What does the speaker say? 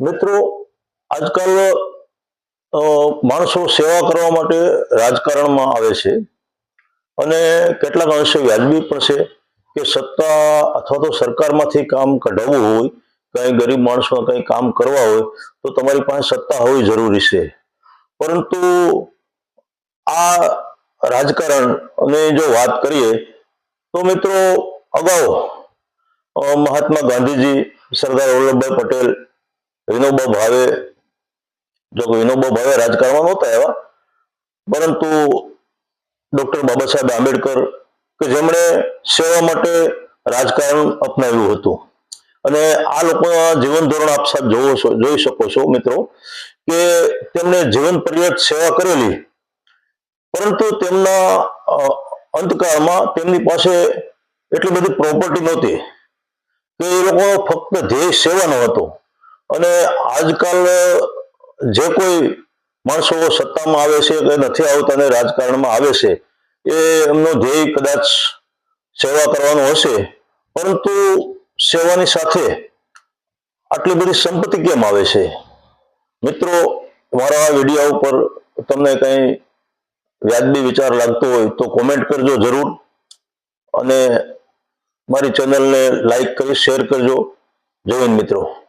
મિત્રો, આજકાલ માણસો સેવા કરવા માટે રાજકારણમાં આવે છે. અને કેટલાક અંશે વ્યાજબી પણ છે કે સત્તા અથવા તો સરકારમાંથી કામ કઢાવવું હોય, કંઈ ગરીબ માણસો કંઈ કામ કરવા હોય, તો તમારી પાસે સત્તા હોવી જરૂરી છે. પરંતુ આ રાજકારણ અને જો વાત કરીએ, તો મિત્રો, અગાઉ મહાત્મા ગાંધીજી, સરદાર વલ્લભભાઈ પટેલ વિનોબા ભાવે, જો વિનોબા ભાવે રાજકારણમાં નહોતા એવા, પરંતુ ડોક્ટર બાબા સાહેબ આંબેડકર કે જેમણે સેવા માટે રાજકારણ અપનાવ્યું હતું. અને આ લોકોના જીવન ધોરણ આપ સાહેબ જોવો જોઈ શકો છો મિત્રો, કે તેમણે જીવન પર્યત સેવા કરેલી, પરંતુ તેમના અંતકાળમાં તેમની પાસે એટલી બધી પ્રોપર્ટી નહોતી, કે એ લોકો ફક્ત ધ્યેય સેવાનો હતો. અને આજકાલ જે કોઈ માણસો સત્તામાં આવે છે કે નથી આવતા અને રાજકારણમાં આવે છે, એ એમનો ધ્યેય કદાચ સેવા કરવાનો હશે. પરંતુ સેવાની સાથે આટલી બધી સંપત્તિ કેમ આવે છે? મિત્રો, મારા વીડિયો ઉપર તમને કંઈ વ્યાજબી વિચાર લાગતો હોય તો કોમેન્ટ કરજો જરૂર. અને મારી ચેનલને લાઈક કરી શેર કરજો. જય મિત્રો.